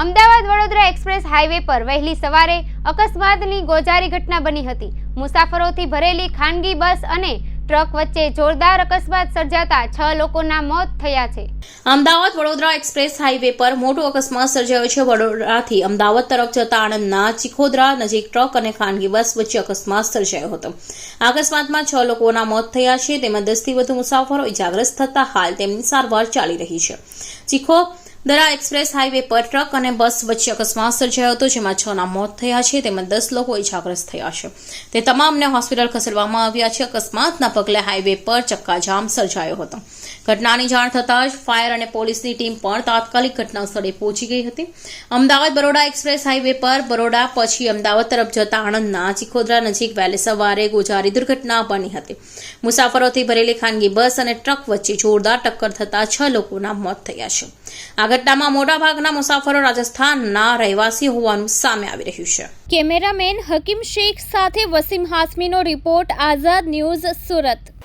Ahmedabad Vadodara express highway પર વહેલી સવારે અકસ્માતની ગોજારી ઘટના બની હતી. મુસાફરોથી ભરેલી ખાનગી બસ અને ટ્રક વચ્ચે જોરદાર અકસ્માત સર્જાતા છ લોકોના મોત થયા છે. અમદાવાદ વડોદરા એક્સપ્રેસ હાઈવે પર મોટો અકસ્માત સર્જાયો છે. વડોદરાથી અમદાવાદ તરફ જતા આણંદના ચિખોદરા, નજીક ટ્રક અને ખાનગી બસ વચ્ચે અકસ્માત સર્જાયો હતો. આ અકસ્માતમાં છ લોકોના મોત થયા છે. તેમાં દસથી વધુ મુસાફરો ઇજાગ્રસ્ત થતા હાલ તેમની સારવાર ચાલી રહી છે. ચિખોદરા એક્સપ્રેસ હાઈવે પર ટ્રક અને બસ વચ્ચે અકસ્માત સર્જાયો હતો, જેમાં છ ના મોત થયા છે, તેમજ દસ લોકો ઇજાગ્રસ્ત થયા છે. તે તમામને હોસ્પિટલ ખસેડવામાં આવ્યા છે. અકસ્માતના પગલે હાઈવે પર ચક્કાજામ સર્જાયો હતો. ઘટનાની જાણ થતાં જ ફાયર અને પોલીસની ટીમ પણ તાત્કાલિક ઘટના સ્થળે પહોંચી ગઈ હતી. અમદાવાદ બરોડા એક્સપ્રેસ હાઈવે પર બરોડા પછી અમદાવાદ તરફ જતા આણંદના ચિખોદરા નજીક વહેલી સવારે ગોજારી દુર્ઘટના બની હતી. મુસાફરોથી ભરેલી ખાનગી બસ અને ટ્રક વચ્ચે જોરદાર ટક્કર થતાં છ લોકોના મોત થયા છે. ઘટનામાં મોટાભાગના મુસાફરો રાજસ્થાનના રહેવાસી હોવાનું સામે આવી રહ્યું છે. કેમેરામેન હકીમ શેખ સાથે વસીમ હાસમીનો રિપોર્ટ આઝાદ ન્યૂઝ સુરત.